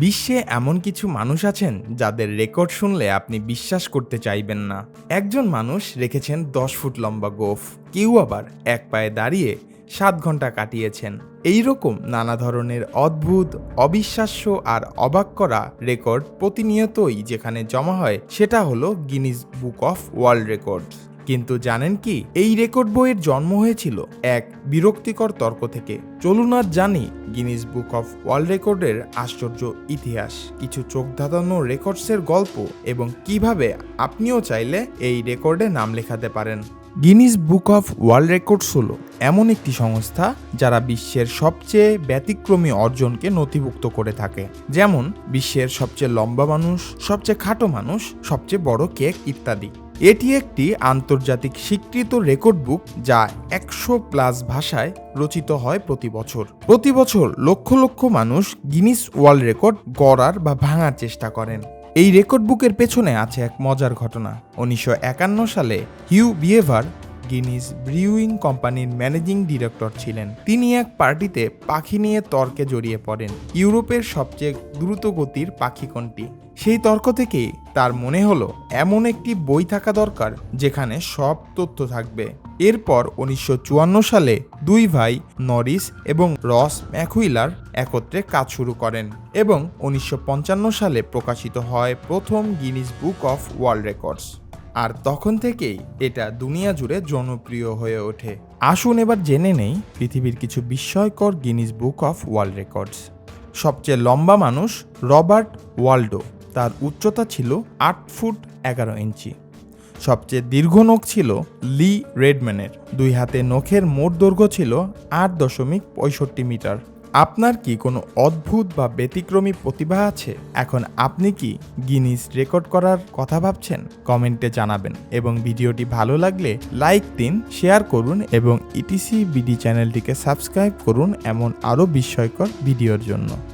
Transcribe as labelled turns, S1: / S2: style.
S1: বিশ্বে এমন কিছু মানুষ আছেন যাদের রেকর্ড শুনলে আপনি বিশ্বাস করতে চাইবেন না। একজন মানুষ রেখেছেন দশ ফুট লম্বা গোফ, কেউ আবার এক পায়ে দাঁড়িয়ে সাত ঘণ্টা কাটিয়েছেন। এই রকম নানা ধরনের অদ্ভুত, অবিশ্বাস্য আর অবাক করা রেকর্ড প্রতিনিয়তই যেখানে জমা হয়, সেটা হলো Guinness Book of World Records. কিন্তু জানেন কি? এই রেকর্ড বইয়ের জন্ম হয়েছিল এক বিরক্তিকর তর্ক থেকে। চলুন আর জানি গিনিস বুক অফ ওয়ার্ল্ড রেকর্ডের আশ্চর্য ইতিহাস, কিছু চোখ ধাঁধানো রেকর্ডসের গল্প এবং কীভাবে আপনিও চাইলে এই রেকর্ডে নাম লেখাতে পারেন। Guinness Book of World Records হলো এমন একটি সংস্থা যারা বিশ্বের সবচেয়ে ব্যতিক্রমী অর্জনকে নথিভুক্ত করে থাকে। যেমন, বিশ্বের সবচেয়ে লম্বা মানুষ, সবচেয়ে খাটো মানুষ, সবচেয়ে বড় কেক ইত্যাদি। এটি একটি আন্তর্জাতিক স্বীকৃত রেকর্ড বুক যা একশো প্লাস ভাষায় রচিত হয় প্রতি বছর। প্রতি বছর লক্ষ লক্ষ মানুষ গিনিস ওয়ার্ল্ড রেকর্ড গড়ার বা ভাঙার চেষ্টা করেন। এই রেকর্ড বুকের পেছনে আছে এক মজার ঘটনা। উনিশশো একান্ন সালে হিউ বিয়েভার গিনিস ব্রিউইং কোম্পানির ম্যানেজিং ডিরেক্টর ছিলেন। তিনি এক পার্টিতে পাখি নিয়ে তর্কে জড়িয়ে পড়েন, ইউরোপের সবচেয়ে দ্রুত গতির পাখি কোনটি? সেই তর্ক থেকেই তার মনে হলো, এমন একটি বই থাকা দরকার যেখানে সব তথ্য থাকবে। এরপর উনিশশো চুয়ান্ন সালে দুই ভাই, নরিস এবং রস ম্যাকুইলার একত্রে কাজ শুরু করেন এবং উনিশশো পঞ্চান্ন সালে প্রকাশিত হয় প্রথম Guinness Book of World Records. আর তখন থেকেই এটা দুনিয়া জুড়ে জনপ্রিয় হয়ে ওঠে। আসুন এবার জেনে নেই পৃথিবীর কিছু বিস্ময়কর Guinness Book of World Records সবচেয়ে লম্বা মানুষ রবার্ট ওয়াল্ডো, তার উচ্চতা ছিল আট ফুট এগারো ইঞ্চি। সবচেয়ে দীর্ঘ নখ ছিল লি রেডম্যানের। দুই হাতে নখের মোট দৈর্ঘ্য ছিল আট দশমিক পঁয়ষট্টি মিটার। আপনার কি কোনো অদ্ভুত বা ব্যতিক্রমী প্রতিভা আছে? এখন আপনি কি গিনিস রেকর্ড করার কথা ভাবছেন? কমেন্টে জানাবেন এবং ভিডিওটি ভালো লাগলে লাইক দিন, শেয়ার করুন এবং ইটিসি বিডি চ্যানেলটিকে সাবস্ক্রাইব করুন এমন আরও বিস্ময়কর ভিডিওর জন্য।